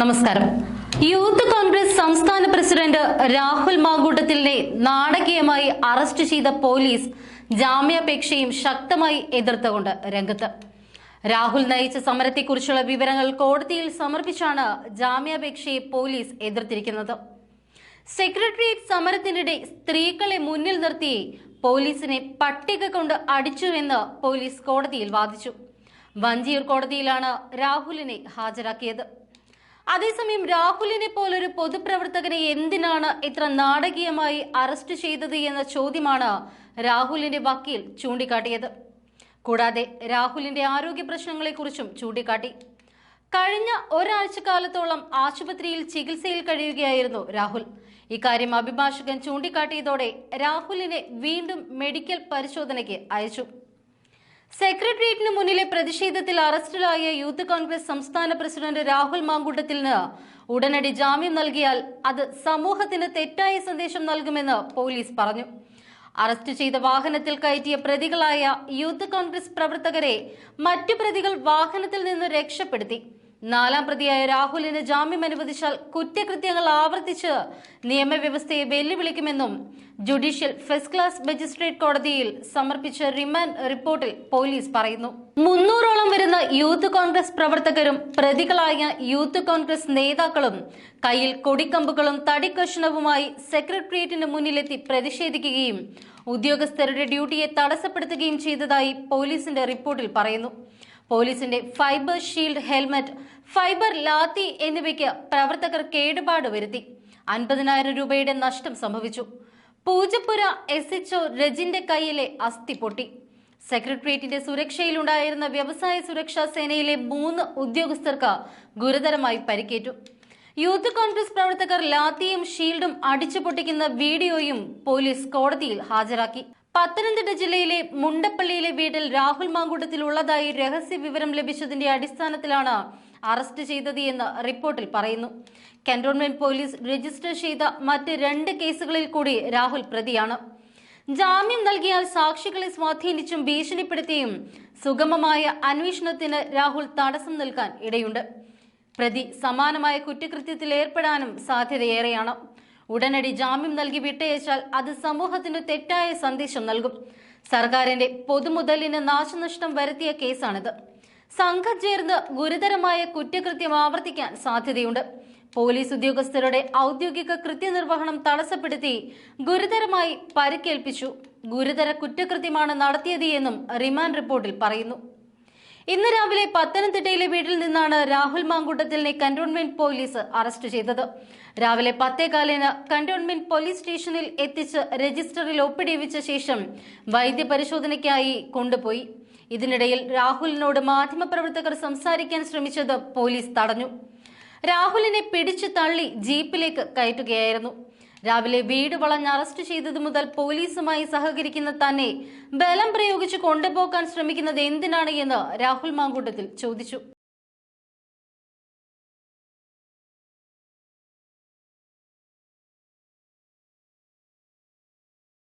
നമസ്കാരം. യൂത്ത് കോൺഗ്രസ് സംസ്ഥാന പ്രസിഡന്റ് രാഹുൽ മാങ്കൂട്ടത്തിലിനെ നാടകീയമായി അറസ്റ്റ് ചെയ്ത പോലീസ് ജാമ്യാപേക്ഷയും ശക്തമായി എതിർത്തുകൊണ്ട് രംഗത്ത്. രാഹുൽ നയിച്ച സമരത്തെക്കുറിച്ചുള്ള വിവരങ്ങൾ കോടതിയിൽ സമർപ്പിച്ചാണ് ജാമ്യാപേക്ഷയെ പോലീസ് എതിർത്തിരിക്കുന്നത്. സെക്രട്ടേറിയറ്റ് സമരത്തിനിടെ സ്ത്രീകളെ മുന്നിൽ നിർത്തി പോലീസിനെ പട്ടിക കൊണ്ട് അടിച്ചു എന്ന് പോലീസ് കോടതിയിൽ വാദിച്ചു. വഞ്ചിയൂർ കോടതിയിലാണ് രാഹുലിനെ ഹാജരാക്കിയത്. അതേസമയം രാഹുലിനെ പോലൊരു പൊതുപ്രവർത്തകനെ എന്തിനാണ് ഇത്ര നാടകീയമായി അറസ്റ്റ് ചെയ്തത് എന്ന ചോദ്യമാണ് രാഹുലിന്റെ വക്കീൽ ചൂണ്ടിക്കാട്ടിയത്. കൂടാതെ രാഹുലിന്റെ ആരോഗ്യ പ്രശ്നങ്ങളെക്കുറിച്ചും ചൂണ്ടിക്കാട്ടി. കഴിഞ്ഞ ഒരാഴ്ച കാലത്തോളം ആശുപത്രിയിൽ ചികിത്സയിൽ കഴിയുകയായിരുന്നു രാഹുൽ. ഇക്കാര്യം അഭിഭാഷകൻ ചൂണ്ടിക്കാട്ടിയതോടെ രാഹുലിനെ വീണ്ടും മെഡിക്കൽ പരിശോധനയ്ക്ക് അയച്ചു. സെക്രട്ടേറിയറ്റിന് മുന്നിലെ പ്രതിഷേധത്തിൽ അറസ്റ്റിലായ യൂത്ത് കോൺഗ്രസ് സംസ്ഥാന പ്രസിഡന്റ് രാഹുൽ മാങ്കൂട്ടത്തിന് ഉടനടി ജാമ്യം നൽകിയാൽ അത് സമൂഹത്തിന് തെറ്റായ സന്ദേശം നൽകുമെന്ന് പോലീസ് പറഞ്ഞു. അറസ്റ്റ് ചെയ്ത വാഹനത്തിൽ കയറ്റിയ പ്രതികളായ യൂത്ത് കോൺഗ്രസ് പ്രവർത്തകരെ മറ്റു പ്രതികൾ വാഹനത്തിൽ നിന്ന് രക്ഷപ്പെടുത്തി. നാലാം പ്രതിയായ രാഹുലിന് ജാമ്യം അനുവദിച്ചാൽ കുറ്റകൃത്യങ്ങൾ ആവർത്തിച്ച് നിയമവ്യവസ്ഥയെ വെല്ലുവിളിക്കുമെന്നും ജുഡീഷ്യൽ ഫസ്റ്റ് ക്ലാസ് മജിസ്ട്രേറ്റ് കോടതിയിൽ സമർപ്പിച്ച റിമാൻഡ് റിപ്പോർട്ടിൽ പോലീസ് പറയുന്നു. മുന്നൂറോളം വരുന്ന യൂത്ത് കോൺഗ്രസ് പ്രവർത്തകരും പ്രതികളായ യൂത്ത് കോൺഗ്രസ് നേതാക്കളും കയ്യിൽ കൊടിക്കമ്പുകളും തടിക്കഷണവുമായി സെക്രട്ടേറിയറ്റിന് മുന്നിലെത്തി പ്രതിഷേധിക്കുകയും ഉദ്യോഗസ്ഥരുടെ ഡ്യൂട്ടിയെ തടസ്സപ്പെടുത്തുകയും ചെയ്തതായി പോലീസിന്റെ റിപ്പോർട്ടിൽ പറയുന്നു. പോലീസിന്റെ fibre shield helmet fibre lathi എന്നിവയ്ക്ക് പ്രവർത്തകർ കേടുപാട് വരുത്തി. അൻപതിനായിരം രൂപയുടെ നഷ്ടം സംഭവിച്ചു. പൂജപ്പുര എസ് എച്ച്ഒ രജിന്റെ കൈയിലെ അസ്ഥി പൊട്ടി. സെക്രട്ടേറിയറ്റിന്റെ സുരക്ഷയിലുണ്ടായിരുന്ന വ്യവസായ സുരക്ഷാ സേനയിലെ മൂന്ന് ഉദ്യോഗസ്ഥർക്ക് ഗുരുതരമായി പരിക്കേറ്റു. യൂത്ത് കോൺഗ്രസ് പ്രവർത്തകർ ലാത്തിയും ഷീൽഡും അടിച്ചു പൊട്ടിക്കുന്ന വീഡിയോയും പോലീസ് കോടതിയിൽ ഹാജരാക്കി. പത്തനംതിട്ട ജില്ലയിലെ മുണ്ടപ്പള്ളിയിലെ വീട്ടിൽ രാഹുൽ മാങ്കൂട്ടത്തിൽ ഉള്ളതായി രഹസ്യ വിവരം ലഭിച്ചതിന്റെ അടിസ്ഥാനത്തിലാണ് അറസ്റ്റ് ചെയ്തത് എന്ന് റിപ്പോർട്ടിൽ പറയുന്നു. കന്റോൺമെന്റ് പോലീസ് രജിസ്റ്റർ ചെയ്ത മറ്റ് രണ്ട് കേസുകളിൽ കൂടി രാഹുൽ പ്രതിയാണ്. ജാമ്യം നൽകിയാൽ സാക്ഷികളെ സ്വാധീനിച്ചും ഭീഷണിപ്പെടുത്തിയും സുഗമമായ അന്വേഷണത്തിന് രാഹുൽ തടസ്സം നിൽക്കാൻ ഇടയുണ്ട്. പ്രതി സമാനമായ കുറ്റകൃത്യത്തിൽ ഏർപ്പെടാനും സാധ്യതയേറെയാണ്. ഉടനടി ജാമ്യം നൽകി വിട്ടയച്ചാൽ അത് സമൂഹത്തിന് തെറ്റായ സന്ദേശം നൽകും. സർക്കാരിന്റെ പൊതുമുതലിന് നാശനഷ്ടം വരുത്തിയ കേസാണിത്. സംഘം ചേർന്ന് ഗുരുതരമായ കുറ്റകൃത്യം ആവർത്തിക്കാൻ സാധ്യതയുണ്ട്. പോലീസ് ഉദ്യോഗസ്ഥരുടെ ഔദ്യോഗിക കൃത്യനിർവഹണം തടസ്സപ്പെടുത്തി ഗുരുതരമായി പരിക്കേൽപ്പിച്ചു. ഗുരുതര കുറ്റകൃത്യമാണ് നടത്തിയത് എന്നും റിമാൻഡ് റിപ്പോർട്ടിൽ പറയുന്നു. ഇന്ന് രാവിലെ പത്തനംതിട്ടയിലെ വീട്ടിൽ നിന്നാണ് രാഹുൽ മാങ്കൂട്ടത്തിലിനെ കന്റോൺമെന്റ് പോലീസ് അറസ്റ്റ് ചെയ്തത്. രാവിലെ പത്തേകാലിന് കന്റോൺമെന്റ് പോലീസ് സ്റ്റേഷനിൽ എത്തിച്ച് രജിസ്റ്ററിൽ ഒപ്പിടിവിച്ച ശേഷം വൈദ്യപരിശോധനയ്ക്കായി കൊണ്ടുപോയി. ഇതിനിടയിൽ രാഹുലിനോട് മാധ്യമപ്രവർത്തകർ സംസാരിക്കാൻ ശ്രമിച്ചത് പോലീസ് തടഞ്ഞു. രാഹുലിനെ പിടിച്ചു തള്ളി ജീപ്പിലേക്ക് കയറ്റുകയായിരുന്നു. രാവിലെ വീട് വളഞ്ഞ് അറസ്റ്റ് ചെയ്തതു മുതൽ പോലീസുമായി സഹകരിക്കുന്ന തന്നെ ബലം പ്രയോഗിച്ച് കൊണ്ടുപോകാൻ ശ്രമിക്കുന്നത് എന്തിനാണ് എന്ന് രാഹുൽ മാങ്കൂട്ടത്തിൽ ചോദിച്ചു.